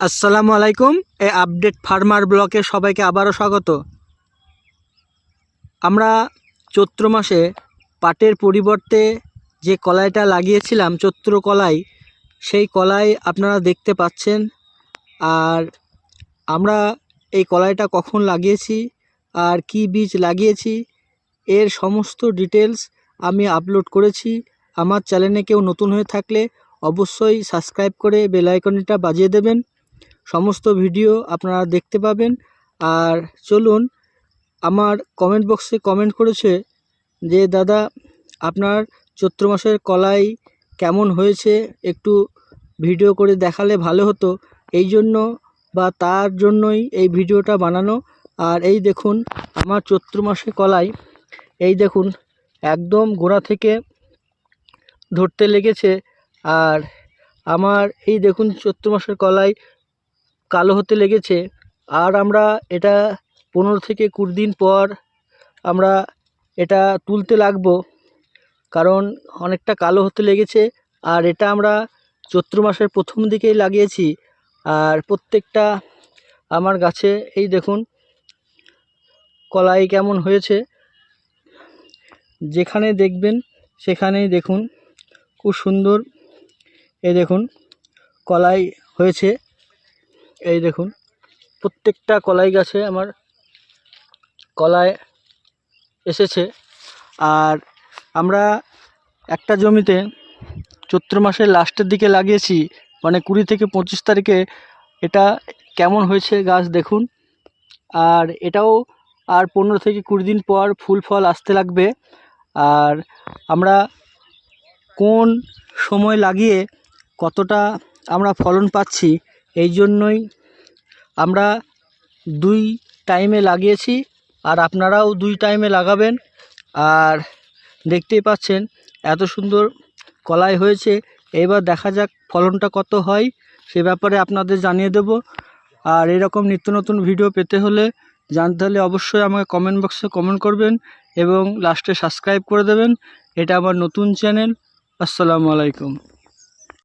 আসসালামু আলাইকুম, এ update farmer ব্লকে সবাইকে আবারও স্বাগত। আমরা চৈত্র মাসে পাটের পরিবর্তে যে কলাইটা লাগিয়েছিলাম, চৈত্র কলাই, সেই কলাই আপনারা দেখতে পাচ্ছেন। আর আমরা এই কলাইটা কখন লাগিয়েছি, আর কি বীজ লাগিয়েছি, এর সমস্ত ডিটেলস আমি আপলোড করেছি। আমার চ্যানেলে কেউ নতুন হয়ে থাকলে অবশ্যই সাবস্ক্রাইব করে বেল আইকনটা বাজিয়ে দেবেন। সমস্ত ভিডিও আপনারা দেখতে পাবেন। আর চলুন, আমার কমেন্ট বক্সে কমেন্ট করেছে যে, দাদা, আপনার চৈত্র মাসের কলাই কেমন হয়েছে? একটু ভিডিও করে দেখালে ভালো হতো। এই জন্য বা তার জন্যই এই ভিডিওটা বানানো। আর এই দেখুন, আমার চৈত্র মাসে কলাই। এই দেখুন, একদম গোড়া থেকে ধরতে লেগেছে। আর আমার এই দেখুন, চৈত্র মাসের কলাই কালো হতে লেগেছে। আর আমরা এটা পনেরো থেকে কুড়ি দিন পর আমরা এটা তুলতে লাগবো। কারণ অনেকটা কালো হতে লেগেছে। আর এটা আমরা চৈত্র মাসের প্রথম দিকেই লাগিয়েছি। আর প্রত্যেকটা আমার গাছে, এই দেখুন, কলাই কেমন হয়েছে। যেখানে দেখবেন, সেখানেই দেখুন, খুব সুন্দর, এই দেখুন, কলাই হয়েছে। এই দেখুন, প্রত্যেকটা কলাই গাছে আমার কলায় এসেছে। আর আমরা একটা জমিতে চৈত্র মাসের লাস্টের দিকে লাগিয়েছি মানে কুড়ি থেকে পঁচিশ তারিখে। এটা কেমন হয়েছে গাছ দেখুন। আর এটাও আর পনেরো থেকে কুড়ি দিন পর ফুল ফল আসতে লাগবে। আর আমরা কোন সময় লাগিয়ে কতটা আমরা ফলন পাচ্ছি এই জন্যই আমরা দুই টাইমে লাগিয়েছি, আর আপনারাও দুই টাইমে লাগাবেন। আর দেখতেই পাচ্ছেন, এত সুন্দর কলাই হয়েছে। এবার দেখা যাক ফলনটা কত হয়, সে ব্যাপারে আপনাদের জানিয়ে দেব। আর এরকম নিত্য নতুন ভিডিও পেতে হলে জানতে হলে অবশ্যই আমাকে কমেন্ট বক্সে কমেন্ট করবেন এবং লাস্টে সাবস্ক্রাইব করে দেবেন। এটা আমার নতুন চ্যানেল আসসালামু আলাইকুম।